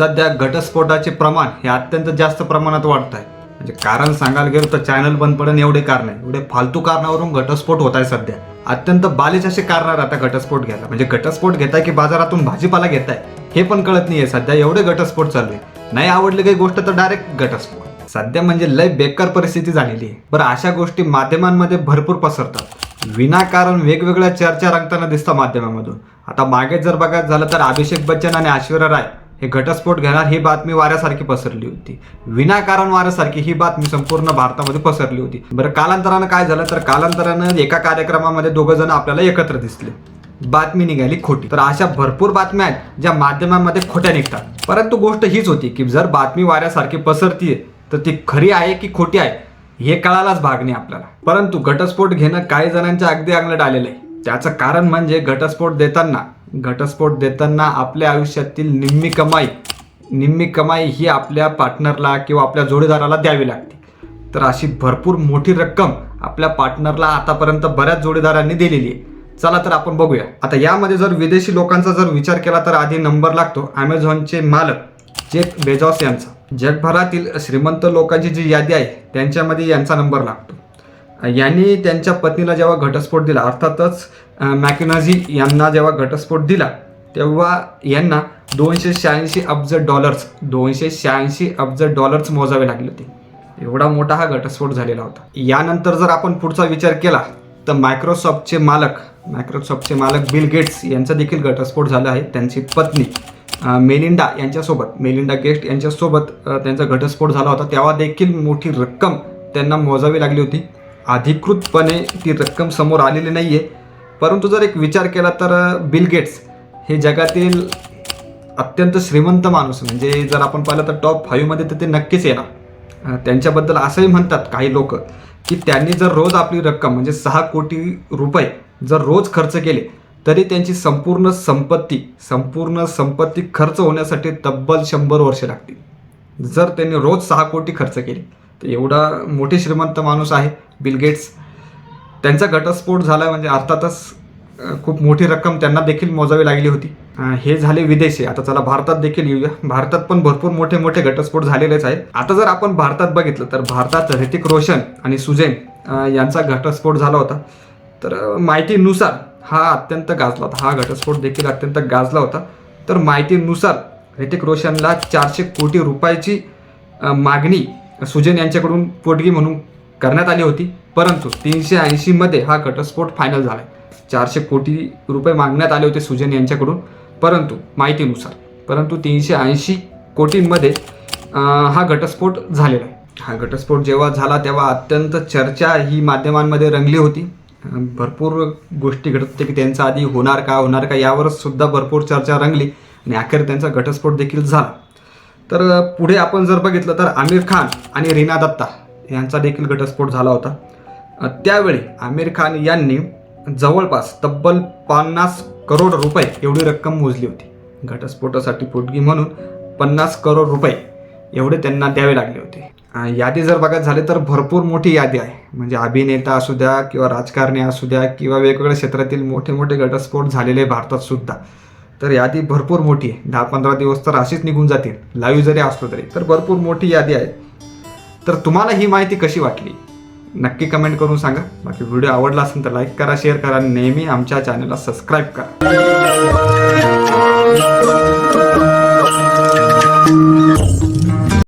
सध्या घटस्फोटाचे प्रमाण हे अत्यंत जास्त प्रमाणात वाढत आहे. म्हणजे कारण सांगायला गेलो तर चॅनल बंद पडणं एवढे कारण आहे. एवढे फालतू कारणावरून घटस्फोट होत आहे सध्या. अत्यंत बालिश असे कारण आता घटस्फोट घ्यायला. म्हणजे घटस्फोट घेताय की बाजारातून भाजीपाला घेताय हे पण कळत नाहीये. सध्या एवढे घटस्फोट चालू आहे. नाही आवडली काही गोष्ट तर डायरेक्ट घटस्फोट. सध्या म्हणजे लय बेकार परिस्थिती झालेली आहे. बरं अशा गोष्टी माध्यमांमध्ये भरपूर पसरतात. विनाकारण वेगवेगळ्या चर्चा रंगताना दिसतात माध्यमामधून. आता मागे जर बघायचं झालं तर अभिषेक बच्चन आणि ऐश्वर्या राय हे घटस्फोट घेणार ही बातमी वाऱ्यासारखी पसरली होती. विनाकारण वाऱ्यासारखी ही बातमी संपूर्ण भारतामध्ये पसरली होती. बरं कालांतरानं काय झालं? तर कालांतरानं एका कार्यक्रमामध्ये दोघं जण आपल्याला एकत्र दिसले. बातमी निघाली खोटी. तर अशा भरपूर बातम्या आहेत ज्या माध्यमांमध्ये खोट्या निघतात. परंतु गोष्ट हीच होती की जर बातमी वाऱ्यासारखी पसरतीये तर ती खरी आहे की खोटी आहे हे कळायलाच भाग नाही आपल्याला. परंतु घटस्फोट घेणं काही जणांच्या अगदी अंगलट आलेलं आहे. त्याचं कारण म्हणजे घटस्फोट देताना घटस्फोट देताना आपल्या आयुष्यातील निम्मी कमाई निम्मी कमाई ही आपल्या पार्टनरला किंवा आपल्या जोडीदाराला द्यावी लागते. तर अशी भरपूर मोठी रक्कम आपल्या पार्टनरला आतापर्यंत बऱ्याच जोडीदारांनी दिलेली आहे. चला तर आपण बघूया. आता यामध्ये जर विदेशी लोकांचा जर विचार केला तर आधी नंबर लागतो. ॲमेझॉनचे मालक जेफ बेजॉस यांचा. जगभरातील श्रीमंत लोकांची जी यादी आहे त्यांच्यामध्ये यांचा नंबर लागतो. यांनी त्यांच्या पत्नीला जेव्हा घटस्फोट दिला अर्थातच मॅकनाझी यांना जेव्हा घटस्फोट दिला तेव्हा यांना दोनशे शहाऐंशी अब्ज डॉलर्स दोनशे शहाऐंशी अब्ज डॉलर्स मोजावे लागले होते. एवढा मोठा हा घटस्फोट झालेला होता. यानंतर जर आपण पुढचा विचार केला तर मायक्रोसॉफ्टचे मालक मायक्रोसॉफ्टचे मालक बिल गेट्स यांचा देखील घटस्फोट झाला आहे. त्यांची पत्नी मेलिंडा यांच्यासोबत मेलिंडा गेस्ट यांच्यासोबत त्यांचा घटस्फोट झाला होता. तेव्हा देखील मोठी रक्कम त्यांना मोजावी लागली होती. अधिकृतपणे ती रक्कम समोर आलेली नाही आहे परंतु जर एक विचार केला तर बिल गेट्स हे जगातील अत्यंत श्रीमंत माणूस म्हणजे जर आपण पाहिलं तर टॉप फाईव्हमध्ये तर ते नक्कीच येणार. त्यांच्याबद्दल असंही म्हणतात काही लोक की त्यांनी जर रोज आपली रक्कम म्हणजे सहा कोटी रुपये जर रोज खर्च केले तरी त्यांची संपूर्ण संपत्ती संपूर्ण संपत्ती खर्च होण्यासाठी तब्बल शंभर वर्षे लागतील. जर त्यांनी रोज सहा कोटी खर्च केले तर एवढा मोठे श्रीमंत माणूस आहे बिल गेट्स त्यांचा घटस्फोट झाला म्हणजे अर्थातच खूप मोठी रक्कम त्यांना देखील मोजावी लागली होती. हे झाले विदेशी. आता चला भारतात देखील येऊया. भारतात पण भरपूर मोठे मोठे घटस्फोट झालेलेच आहेत. आता जर आपण भारतात बघितलं तर भारतात ऋतिक रोशन आणि सुजैन यांचा घटस्फोट झाला होता. तर माहितीनुसार हा अत्यंत गाजला होता. हा घटस्फोट देखील अत्यंत गाजला होता. तर माहितीनुसार ऋतिक रोशनला चारशे कोटी रुपयाची मागणी सुजन यांच्याकडून पोटगी म्हणून करण्यात आली होती. परंतु तीनशे ऐंशीमध्ये हा घटस्फोट फायनल झाला चारशे कोटी रुपये मागण्यात आले होते सुजन यांच्याकडून. परंतु माहितीनुसार परंतु तीनशे ऐंशी कोटींमध्ये हा घटस्फोट झालेला आहे. हा घटस्फोट जेव्हा झाला तेव्हा अत्यंत चर्चा ही माध्यमांमध्ये रंगली होती. भरपूर गोष्टी घडत होत्या की त्यांचा आधी होणार का होणार का यावरच सुद्धा भरपूर चर्चा रंगली. आणि अखेर त्यांचा घटस्फोट देखील झाला. तर पुढे आपण जर बघितलं तर आमिर खान आणि रीना दत्ता यांचा देखील घटस्फोट झाला होता. त्यावेळी आमिर खान यांनी जवळपास तब्बल पन्नास करोड रुपये एवढी रक्कम मोजली होती. घटस्फोटासाठी पोटगी म्हणून पन्नास करोड रुपये एवढे त्यांना द्यावे लागले होते. यादी जर बघायचं झाले तर भरपूर मोठी यादी आहे. म्हणजे अभिनेता असू द्या किंवा राजकारणी असू द्या किंवा वेगवेगळ्या क्षेत्रातील मोठे मोठे घटस्फोट झालेले भारतात सुद्धा. तर यादी भरपूर मोठी आहे. दहा पंधरा दिवस तर अशीच निघून जातील. लाईव्ह जरी असलो तरी. तर भरपूर मोठी यादी आहे. तर तुम्हाला ही माहिती कशी वाटली? नक्की कमेंट करून सांगा. बाकी व्हिडिओ आवडला असेल तर लाईक करा शेअर करा आणि नेहमी आमच्या चॅनलला सबस्क्राईब करा.